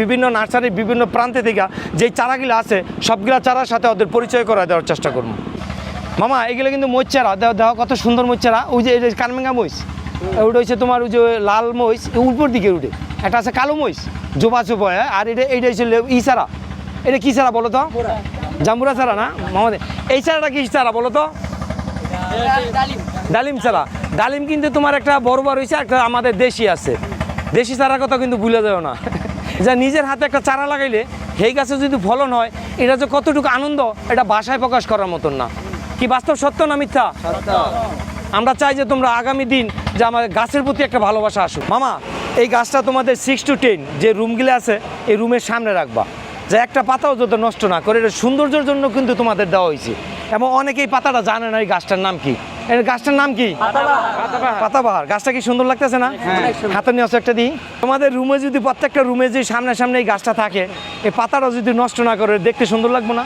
বিভিন্ন নার্সারির বিভিন্ন প্রান্তে থেকে যে চারাগুলো আছে সবগুলা চারার সাথে ওদের পরিচয় করা দেওয়ার চেষ্টা করব। মামা এগুলো কিন্তু মইচ চারা দেওয়া দেওয়া কত সুন্দর চারা ওই যে কানমেঙ্গা মইচ ওটা হচ্ছে তোমার ওই যে লাল মইচ উপর দিকে উঠে একটা আছে কালো মইচ জোপা চোপা হ্যাঁ? আর এটা এইটা হচ্ছে ই চারা। এটা কী চারা বলো তো? জাম্বুরা। চারা না? মামাদের এই চারাটা কি চারা বলো তো? ডালিম চারা। ডালিম কিন্তু তোমার একটা বড় বড় হয়েছে একটা আমাদের দেশি আছে। দেশি চারার কথা কিন্তু ভুলে যাও না। যা নিজের হাতে একটা চারা লাগাইলে সেই গাছে যদি ফলন হয় এটা যে কতটুকু আনন্দ এটা বাসায় প্রকাশ করার মতন না। কি বাস্তব সত্য না মিথ্যা? আমরা চাই যে তোমরা আগামী দিন যে আমার গাছের প্রতি একটা ভালোবাসা আসুক। মামা এই গাছটা তোমাদের সিক্স টু টেন যে রুমগুলো আছে এই রুমের সামনে রাখবা। যে একটা পাতাও যাতে নষ্ট না করে এটা সৌন্দর্যের জন্য কিন্তু তোমাদের দেওয়া হয়েছে। এবং অনেকেই পাতাটা জানে না এই গাছটার নাম কি। এই গাছটার নাম কি? পাতাবাহার। গাছটা কি সুন্দর লাগতেছে না? হাতে নিয়ে একটা দিই। তোমাদের রুমে যদি প্রত্যেকটা রুমে যদি সামনে সামনে এই গাছটা থাকে এই পাতাটা যদি নষ্ট না করে দেখতে সুন্দর লাগবে না?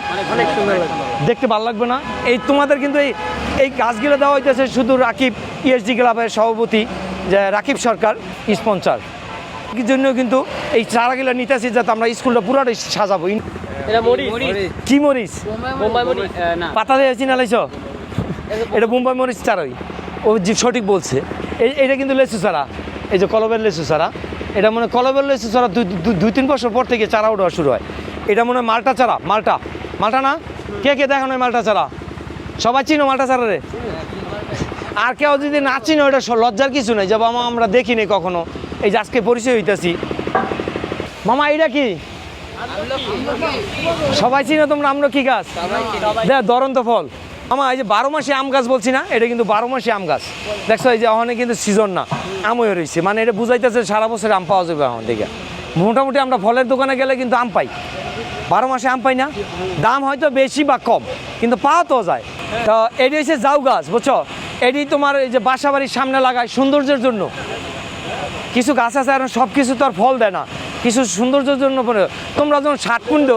দেখতে ভালো লাগবে না? এই তোমাদের কিন্তু এই এই গাছগুলো দেওয়া হইতেছে শুধু রাকিব ইএসডি ক্লাবের সভাপতি যে রাকিব সরকার স্পন্সার। জন্য কিন্তু এই চারাগুলো নিতেছি যাতে আমরা স্কুলটা পুরোটাই সাজাবো। কি মরিচ? না পাতা দিয়ে চিনালাইছ এটা মুম্বাই মরিচ চারাই। ও যে সঠিক বলছে। এই- এটা কিন্তু লেসু চারা। এই যে কলবের লেসু চারা। এটা মনে কলবের লেসু চারা দুই তিন বছর পর থেকে চারা ওঠা শুরু হয়। এটা মনে হয় মালটা চারা মালটা। মালটা না? কে কে দেখানো মালটা চারা? সবাই চিনো মালটা চারা রে? আর কেউ যদি না চিনো এটা লজ্জার কিছু নেই। যে বাবা আমরা দেখিনি কখনো। এই যে আজকে পরিচয় হইতেছি। মামা এটা কি? সবাই চিনো তোমরা আমরা কি গাছ দেখ দরন্ত ফল। আমার এই যে বারো মাসে আম গাছ বলছি না, এটা কিন্তু বারো মাসে আম গাছ। দেখছ, এই যে ওখানে কিন্তু সিজন না আম হয়ে রয়েছে। মানে এটা বুঝাইতেছে সারা বছর আম পাওয়া যাবে আমার দিকে মোটামুটি আমরা ফলের দোকানে গেলে কিন্তু আম পাই। বারো মাসে আম পাই না। দাম হয়তো বেশি বা কম, কিন্তু পাওয়া তো যায়। তো এটি হচ্ছে জাউ গাছ, বুঝছ? এটি তোমার এই যে বাসা বাড়ির সামনে লাগায় সৌন্দর্যের জন্য। কিছু গাছ আছে আর সব কিছু তো আর ফল দেয় না। কিছু সৌন্দর্যের জন্য তোমরা যখন ষাট কুণ্ড,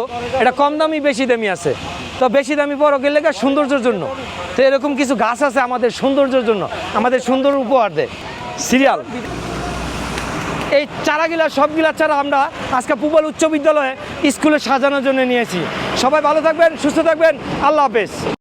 এটা কম দামি বেশি দামি আছে। তো বেশি দামি বড় গেলে গা সৌন্দর্যের জন্য? তো এরকম কিছু গাছ আছে আমাদের সৌন্দর্যের জন্য, আমাদের সুন্দর উপহার দেয় সিরিয়াল। এই চারাগুলা, সবগুলা চারা আমরা আজকে পুবল উচ্চ বিদ্যালয়ে স্কুলে সাজানোর জন্য নিয়েছি। সবাই ভালো থাকবেন, সুস্থ থাকবেন, আল্লাহ হাফেজ।